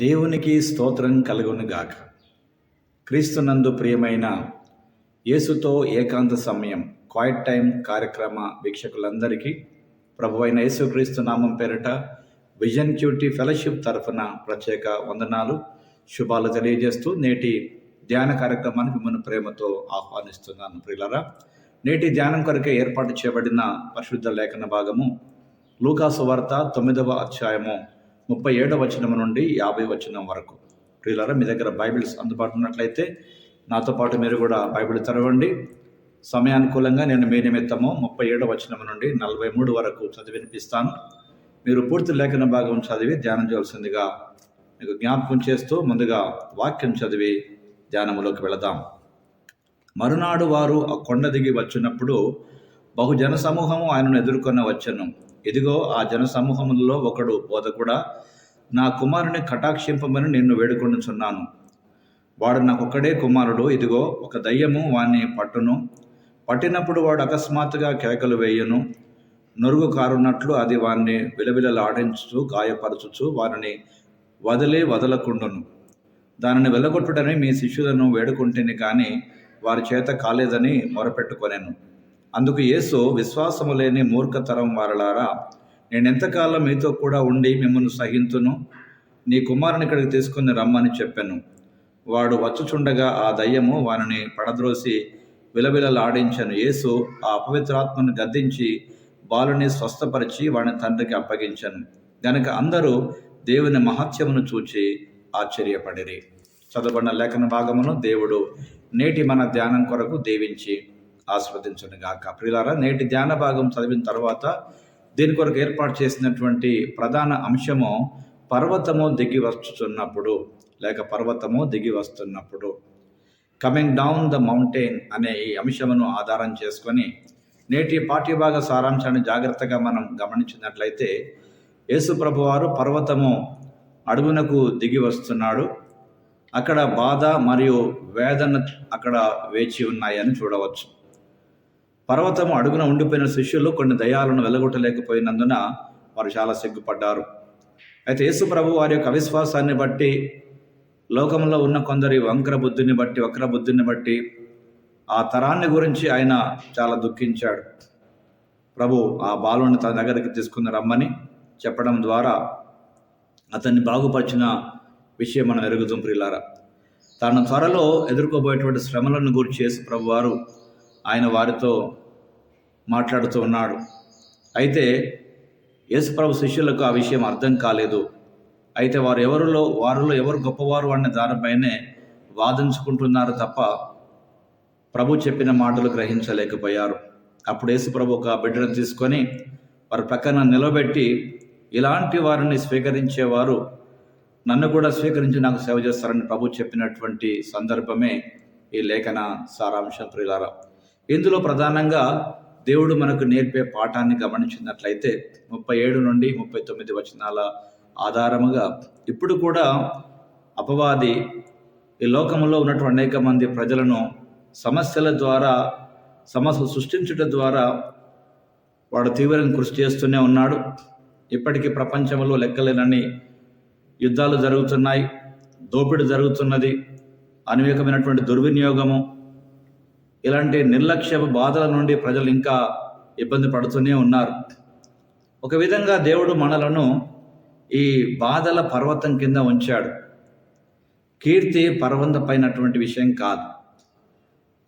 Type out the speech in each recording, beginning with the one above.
దేవునికి స్తోత్రం కలుగునుగాక క్రీస్తునందు ప్రియమైన యేసుతో ఏకాంత సమయం క్వైట్ టైం కార్యక్రమ వీక్షకులందరికీ ప్రభు అయిన యేసుక్రీస్తు నామం పేరిట విజన్ క్యూటీ ఫెలోషిప్ తరఫున ప్రత్యేక వందనాలు శుభాలు తెలియజేస్తూ నేటి ధ్యాన కార్యక్రమానికి మిమ్మల్ని ప్రేమతో ఆహ్వానిస్తున్నాను ప్రియులరా. నేటి ధ్యానం కొరకే ఏర్పాటు చేయబడిన పరిశుద్ధ లేఖన భాగము లూకాసు వార్త తొమ్మిదవ అధ్యాయము ముప్పై ఏడవ వచనం నుండి యాభై వచనం వరకు. ప్రియులారా మీ దగ్గర బైబిల్స్ అందుబాటులో ఉన్నట్లయితే నాతో పాటు మీరు కూడా బైబిల్ తెరవండి సమయానుకూలంగా నేను మీ నిమిత్తము ముప్పై ఏడవ వచనం నుండి నలభై మూడు వరకు చదివి వినిపిస్తాను. మీరు పూర్తి లేఖన భాగం చదివి ధ్యానం చేయాల్సిందిగా మీకు జ్ఞాపకం చేస్తూ ముందుగా వాక్యం చదివి ధ్యానములోకి వెళదాం. మరునాడు వారు ఆ కొండ దిగి వచ్చినప్పుడు బహుజన సమూహము ఆయనను ఎదుర్కొన్న వచ్చను ఇదిగో ఆ జనసమూహములలో ఒకడు బోధకుడా నా కుమారుని కటాక్షింపమని నిన్ను వేడుకొనుచున్నాను. వాడు నాకొక్కడే కుమారుడు ఇదిగో ఒక దయ్యము వాణ్ణి పట్టును. పట్టినప్పుడు వాడు అకస్మాత్తుగా కేకలు వేయను. నొరుగు కారున్నట్లు అది వారిని విలవిలలాడించుచు గాయపరచుచు వారిని వదిలి వదలకుండును. దానిని వెలగొట్టుడని మీ శిష్యులను వేడుకుంటేనే కానీ వారి చేత కాలేదని మొరపెట్టుకొనెను. అందుకు యేసు విశ్వాసము లేని మూర్ఖతరం వారలారా నేను ఎంతకాలం మీతో కూడా ఉండి మిమ్మల్ని సహింతును? నీ కుమారుని ఇక్కడికి తీసుకుని రమ్మని చెప్పాను. వాడు వచ్చుచుండగా ఆ దయ్యము వానిని పడద్రోసి విలవిలలాడించను. యేసు ఆ అపవిత్రాత్మను గద్దించి బాలుని స్వస్థపరిచి వాడిని తండ్రికి అప్పగించను. గనక అందరూ దేవుని మహత్యమును చూచి ఆశ్చర్యపడిరి. చదవబడిన లేఖన భాగమును దేవుడు నేటి మన ధ్యానం కొరకు దీవించి ఆస్వాదించను గాక. ప్రియులారా నేటి ధ్యాన భాగం చదివిన తర్వాత దీని కొరకు ఏర్పాటు చేసినటువంటి ప్రధాన అంశము పర్వతము దిగి వస్తున్నప్పుడు లేక పర్వతము దిగి వస్తున్నప్పుడు. కమింగ్ డౌన్ ద మౌంటైన్ అనే ఈ అంశమును ఆధారం చేసుకొని నేటి పాఠ్యభాగ సారాంశాన్ని జాగ్రత్తగా మనం గమనించినట్లయితే యేసుప్రభు వారు పర్వతము అడుగునకు దిగి వస్తున్నాడు. అక్కడ బాధ మరియు వేదన అక్కడ వేచి ఉన్నాయని చూడవచ్చు. పర్వతము అడుగున ఉండిపోయిన శిష్యులు కొన్ని దయాలను వెలగొట్టలేకపోయినందున వారు చాలా సిగ్గుపడ్డారు. అయితే యేసు ప్రభు వారి యొక్క అవిశ్వాసాన్ని బట్టి లోకంలో ఉన్న కొందరి వంకర బుద్ధిని బట్టి వక్ర బుద్ధిని బట్టి ఆ తరాన్ని గురించి ఆయన చాలా దుఃఖించాడు. ప్రభు ఆ బాలుని తన దగ్గరికి తీసుకుని రమ్మని చెప్పడం ద్వారా అతన్ని బాగుపరిచిన విషయం మనం ఎరుగుతాం ప్రియులారా. తన త్వరలో ఎదుర్కోబోయేటువంటి శ్రమలను గురించి చేసి ప్రభు వారు ఆయన వారితో మాట్లాడుతూ ఉన్నాడు. అయితే యేసుప్రభు శిష్యులకు ఆ విషయం అర్థం కాలేదు. అయితే వారు ఎవరిలో వారిలో ఎవరు గొప్పవారు అనే దానిపైనే వాదించుకుంటున్నారు తప్ప ప్రభు చెప్పిన మాటలు గ్రహించలేకపోయారు. అప్పుడు యేసుప్రభు ఒక బిడ్డను తీసుకొని వారి ప్రక్కన నిలబెట్టి ఇలాంటి వారిని స్వీకరించేవారు నన్ను కూడా స్వీకరించి నాకు సేవ చేస్తారని ప్రభు చెప్పినటువంటి సందర్భమే ఈ లేఖన సారాంశం ప్రియులారా. ఇందులో ప్రధానంగా దేవుడు మనకు నేర్పే పాఠాన్ని గమనించినట్లయితే ముప్పై ఏడు నుండి ముప్పై తొమ్మిది వచనాల ఆధారముగా ఇప్పుడు కూడా అపవాది ఈ లోకంలో ఉన్నటువంటి అనేక మంది ప్రజలను సమస్యల ద్వారా సమస్య సృష్టించుట ద్వారా వాడు తీవ్రంగా కృషి చేస్తూనే ఉన్నాడు. ఇప్పటికీ ప్రపంచంలో లెక్కలేనని యుద్ధాలు జరుగుతున్నాయి దోపిడీ జరుగుతున్నది అనేకమైనటువంటి దుర్వినియోగము ఇలాంటి నిర్లక్ష్య బాధల నుండి ప్రజలు ఇంకా ఇబ్బంది పడుతూనే ఉన్నారు. ఒక విధంగా దేవుడు మనలను ఈ బాధల పర్వతం కింద ఉంచాడు. కీర్తి పర్వతపైనటువంటి విషయం కాదు.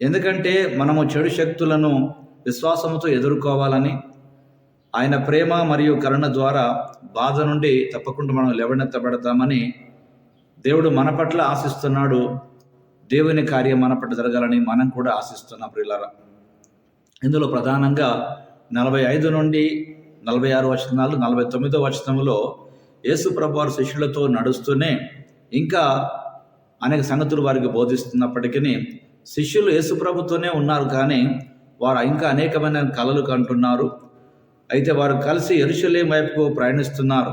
ఎందుకంటే మనము చెడు శక్తులను విశ్వాసముతో ఎదుర్కోవాలని ఆయన ప్రేమ మరియు కరుణ ద్వారా బాధ నుండి తప్పకుండా మనం లేవనెత్తబడతామని దేవుడు మన పట్ల ఆశిస్తున్నాడు. దేవుని కార్యం మన పట్ల జరగాలని మనం కూడా ఆశిస్తున్నాం ప్రియులారా. ఇందులో ప్రధానంగా నలభై ఐదు నుండి నలభై ఆరు వచనాలు నలభై తొమ్మిదో వచనంలో యేసు ప్రభువారి శిష్యులతో నడుస్తూనే ఇంకా అనేక సంగతులు వారికి బోధిస్తున్నప్పటికీ శిష్యులు యేసు ప్రభుతోనే ఉన్నారు కానీ వారు ఇంకా అనేకమైన కళలు కంటున్నారు. అయితే వారు కలిసి ఎరుశలేం వైపుకు ప్రయాణిస్తున్నారు.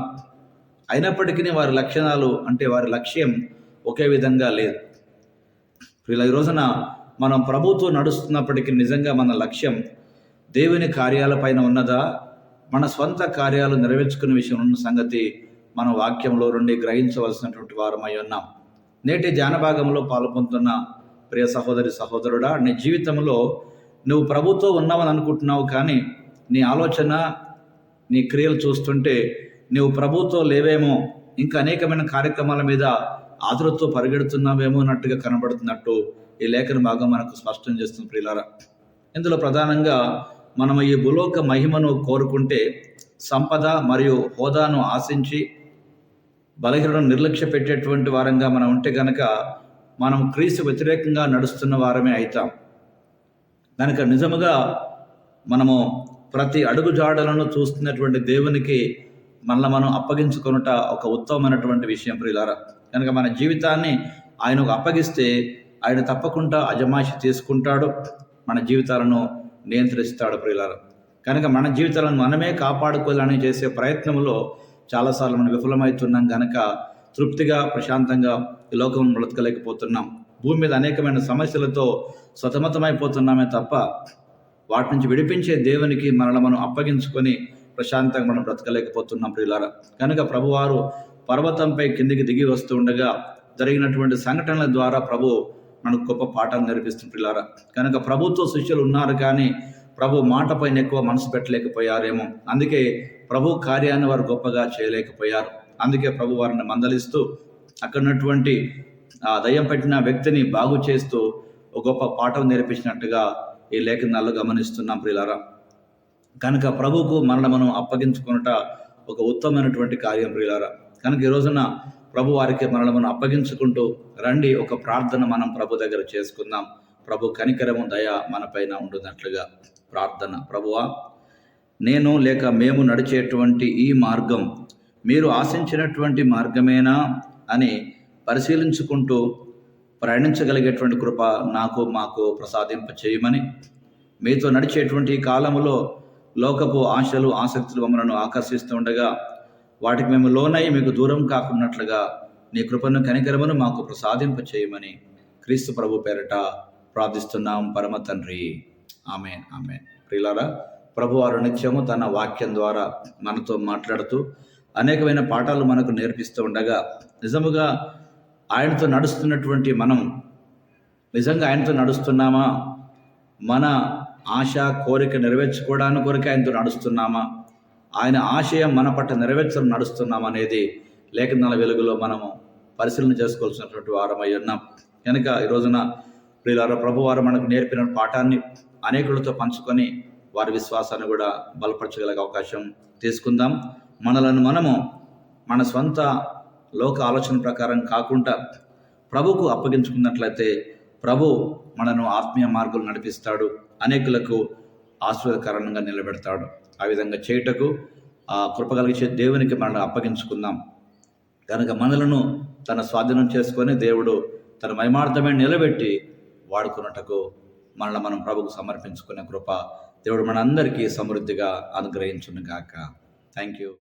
అయినప్పటికీ వారి లక్షణాలు అంటే వారి లక్ష్యం ఒకే విధంగా లేదు. ఇలా ఈ రోజున మనం ప్రభుత్వం నడుస్తున్నప్పటికీ నిజంగా మన లక్ష్యం దేవుని కార్యాలపైన ఉన్నదా? మన స్వంత కార్యాలు నెరవేర్చుకునే విషయం ఉన్న సంగతి మన వాక్యంలో నుండి గ్రహించవలసినటువంటి వారమై ఉన్నాం. నేటి ధ్యాన భాగంలో పాల్గొంటున్న ప్రియ సహోదరి సహోదరుడా నీ జీవితంలో నువ్వు ప్రభుత్వం ఉన్నావని అనుకుంటున్నావు కానీ నీ ఆలోచన నీ క్రియలు చూస్తుంటే నువ్వు ప్రభుత్వం లేవేమో ఇంకా అనేకమైన కార్యక్రమాల మీద ఆతురతో పరిగెడుతున్నామేమో అన్నట్టుగా కనబడుతున్నట్టు ఈ లేఖన భాగం మనకు స్పష్టం చేస్తుంది ప్రియులారా. ఇందులో ప్రధానంగా మనం ఈ భూలోక మహిమను కోరుకుంటే సంపద మరియు హోదాను ఆశించి బలహీనను నిర్లక్ష్య పెట్టేటువంటి వారంగా మనం ఉంటే కనుక మనం క్రీస్తు వ్యతిరేకంగా నడుస్తున్న వారమే అవుతాం. కనుక నిజముగా మనము ప్రతి అడుగు జాడలను చూస్తున్నటువంటి దేవునికి మనల్ని మనం అప్పగించుకొనుట ఒక ఉత్తమమైనటువంటి విషయం ప్రియులారా. కనుక మన జీవితాన్ని ఆయనకు అప్పగిస్తే ఆయన తప్పకుండా అజమాషి తీసుకుంటాడు మన జీవితాలను నియంత్రిస్తాడు ప్రియులారా. కనుక మన జీవితాలను మనమే కాపాడుకోవాలని చేసే ప్రయత్నంలో చాలాసార్లు మనం విఫలమవుతున్నాం కనుక తృప్తిగా ప్రశాంతంగా ఈ లోకం బ్రతకలేకపోతున్నాం. భూమి మీద అనేకమైన సమస్యలతో సతమతమైపోతున్నామే తప్ప వాటి నుంచి విడిపించే దేవునికి మనల్ని మనం అప్పగించుకొని ప్రశాంతంగా మనం బ్రతకలేకపోతున్నాం ప్రియులారా. కనుక ప్రభువారు పర్వతంపై కిందికి దిగి వస్తూ ఉండగా జరిగినటువంటి సంఘటనల ద్వారా ప్రభు మనకు గొప్ప పాఠాలు నేర్పిస్తుంది ప్రియులారా. కనుక ప్రభుత్వ శిష్యులు ఉన్నారు కానీ ప్రభు మాటపైన ఎక్కువ మనసు పెట్టలేకపోయారేమో. అందుకే ప్రభు కార్యాన్ని వారు గొప్పగా చేయలేకపోయారు. అందుకే ప్రభు వారిని మందలిస్తూ అక్కడ ఉన్నటువంటి ఆ దయ్యం పెట్టిన వ్యక్తిని బాగు చేస్తూ ఒక గొప్ప పాఠం నేర్పించినట్టుగా ఈ లేఖనాల్లో గమనిస్తున్నాం ప్రియులారా. కనుక ప్రభువుకు మనల్ని మనం అప్పగించుకున్నట ఒక ఉత్తమమైనటువంటి కార్యం ప్రియులారా. కనుక ఈ రోజున ప్రభు వారికి మనల్ని మనం అప్పగించుకుంటూ రండి ఒక ప్రార్థన మనం ప్రభు దగ్గర చేసుకుందాం. ప్రభు కనికరము దయ మనపైన ఉండున్నట్లుగా ప్రార్థన. ప్రభువా నేను లేక మేము నడిచేటువంటి ఈ మార్గం మీరు ఆశించినటువంటి మార్గమేనా అని పరిశీలించుకుంటూ ప్రయాణించగలిగేటువంటి కృప నాకు మాకు ప్రసాదింప చేయమని మీతో నడిచేటువంటి ఈ కాలములో లోకపు ఆశలు ఆసక్తులు మమ్మలను ఆకర్షిస్తూ ఉండగా వాటికి మేము లోనై మీకు దూరం కాకున్నట్లుగా నీ కృపను కనికరమును మాకు ప్రసాదింప చేయమని క్రీస్తు ప్రభు పేరట ప్రార్థిస్తున్నాం. పరమ తండ్రి. ఆమె ఆమె ప్రియులారా ప్రభువారు నిత్యము తన వాక్యం ద్వారా మనతో మాట్లాడుతూ అనేకమైన పాఠాలు మనకు నేర్పిస్తూ ఉండగా నిజముగా ఆయనతో నడుస్తున్నటువంటి మనం నిజంగా ఆయనతో నడుస్తున్నామా? మన ఆశ కోరిక నెరవేర్చుకోవడానికి కొరకు ఆయనతో నడుస్తున్నామా? ఆయన ఆశయం మన పట్ల నెరవేర్చడం నడుస్తున్నాం అనేది లేఖనాల వెలుగులో మనము పరిశీలన చేసుకోవాల్సినటువంటి వారమై ఉన్నాం. కనుక ఈ రోజున ప్రియులారా ప్రభు వారు మనకు నేర్పిన పాఠాన్ని అనేకులతో పంచుకొని వారి విశ్వాసాన్ని కూడా బలపరచగలిగే అవకాశం తీసుకుందాం. మనలను మనము మన సొంత లోక ఆలోచన ప్రకారం కాకుండా ప్రభుకు అప్పగించుకున్నట్లయితే ప్రభు మనను ఆత్మీయ మార్గం నడిపిస్తాడు. అనేకులకు ఆశ్రయకరంగా నిలబెడతాడు. ఆ విధంగా చేయుటకు ఆ కృప దేవునికి మనల్ని అప్పగించుకుందాం. కనుక మనలను తన స్వాధీనం చేసుకొని దేవుడు తన మహిమార్థమే నిలబెట్టి వాడుకున్నటకు మనల్ని మనం ప్రభుకు సమర్పించుకునే కృప దేవుడు మనందరికీ సమృద్ధిగా అనుగ్రహించును గాక థ్యాంక్ యూ